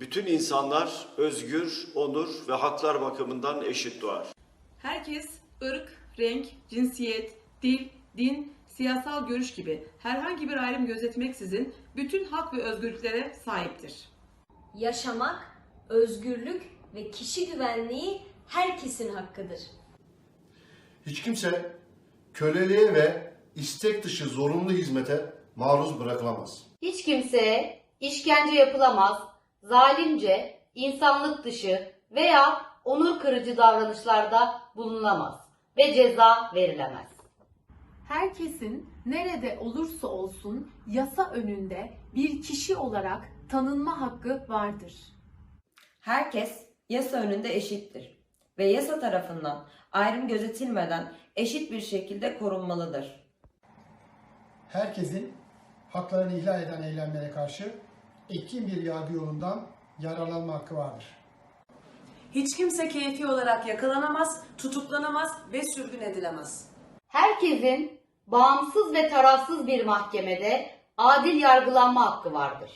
Bütün insanlar özgür, onur ve haklar bakımından eşit doğar. Herkes ırk, renk, cinsiyet, dil, din, siyasal görüş gibi herhangi bir ayrım gözetmeksizin bütün hak ve özgürlüklere sahiptir. Yaşamak, özgürlük ve kişi güvenliği herkesin hakkıdır. Hiç kimse köleliğe ve istek dışı zorunlu hizmete maruz bırakılamaz. Hiç kimseye işkence yapılamaz, zalimce, insanlık dışı veya onur kırıcı davranışlarda bulunamaz ve ceza verilemez. Herkesin nerede olursa olsun yasa önünde bir kişi olarak tanınma hakkı vardır. Herkes yasa önünde eşittir ve yasa tarafından ayrım gözetilmeden eşit bir şekilde korunmalıdır. herkesin haklarını ihlal eden eylemlere karşı etkin bir yargı yolundan yararlanma hakkı vardır. Hiç kimse keyfi olarak yakalanamaz, tutuklanamaz ve sürgün edilemez. Herkesin bağımsız ve tarafsız bir mahkemede adil yargılanma hakkı vardır.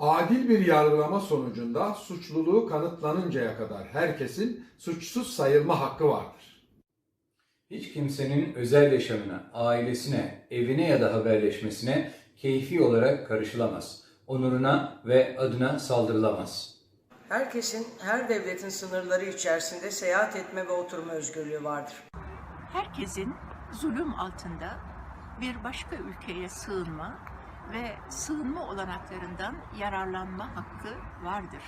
Adil bir yargılama sonucunda suçluluğu kanıtlanıncaya kadar herkesin suçsuz sayılma hakkı vardır. Hiç kimsenin özel yaşamına, ailesine, evine ya da haberleşmesine keyfi olarak karışılamaz. Onuruna ve adına saldırılamaz. Herkesin her devletin sınırları içerisinde seyahat etme ve oturma özgürlüğü vardır. herkesin zulüm altında bir başka ülkeye sığınma ve sığınma olanaklarından yararlanma hakkı vardır.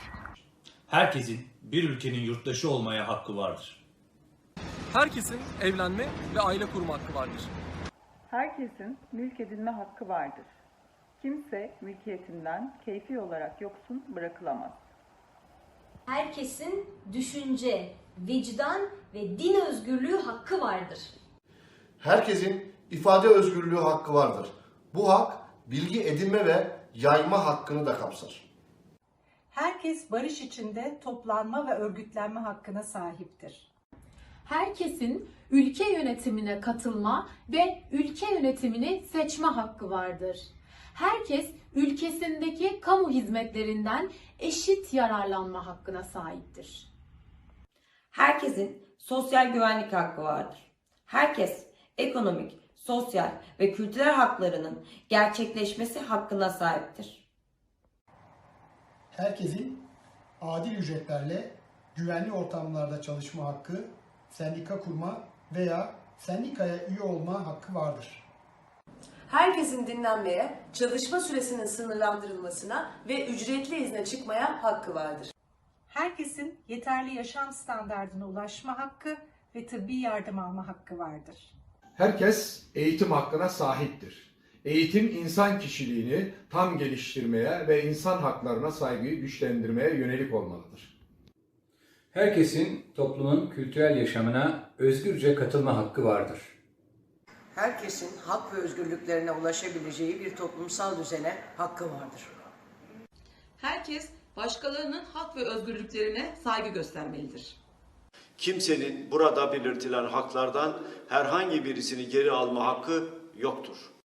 Herkesin bir ülkenin yurttaşı olmaya hakkı vardır. Herkesin evlenme ve aile kurma hakkı vardır. Herkesin mülk edinme hakkı vardır. Kimse mülkiyetinden keyfi olarak yoksun bırakılamaz. Herkesin düşünce, vicdan ve din özgürlüğü hakkı vardır. Herkesin ifade özgürlüğü hakkı vardır. Bu hak bilgi edinme ve yayma hakkını da kapsar. Herkes barış içinde toplanma ve örgütlenme hakkına sahiptir. Herkesin ülke yönetimine katılma ve ülke yönetimini seçme hakkı vardır. Herkes ülkesindeki kamu hizmetlerinden eşit yararlanma hakkına sahiptir. Herkesin sosyal güvenlik hakkı vardır. Herkes ekonomik, sosyal ve kültürel haklarının gerçekleşmesi hakkına sahiptir. Herkesin adil ücretlerle güvenli ortamlarda çalışma hakkı, sendika kurma veya sendikaya üye olma hakkı vardır. Herkesin dinlenmeye, çalışma süresinin sınırlandırılmasına ve ücretli izne çıkmaya hakkı vardır. Herkesin yeterli yaşam standartına ulaşma hakkı ve tıbbi yardım alma hakkı vardır. Herkes eğitim hakkına sahiptir. Eğitim insan kişiliğini tam geliştirmeye ve insan haklarına saygıyı güçlendirmeye yönelik olmalıdır. Herkesin toplumun kültürel yaşamına özgürce katılma hakkı vardır. Herkesin hak ve özgürlüklerine ulaşabileceği bir toplumsal düzene hakkı vardır. Herkes başkalarının hak ve özgürlüklerine saygı göstermelidir. Kimsenin burada belirtilen haklardan herhangi birisini geri alma hakkı yoktur.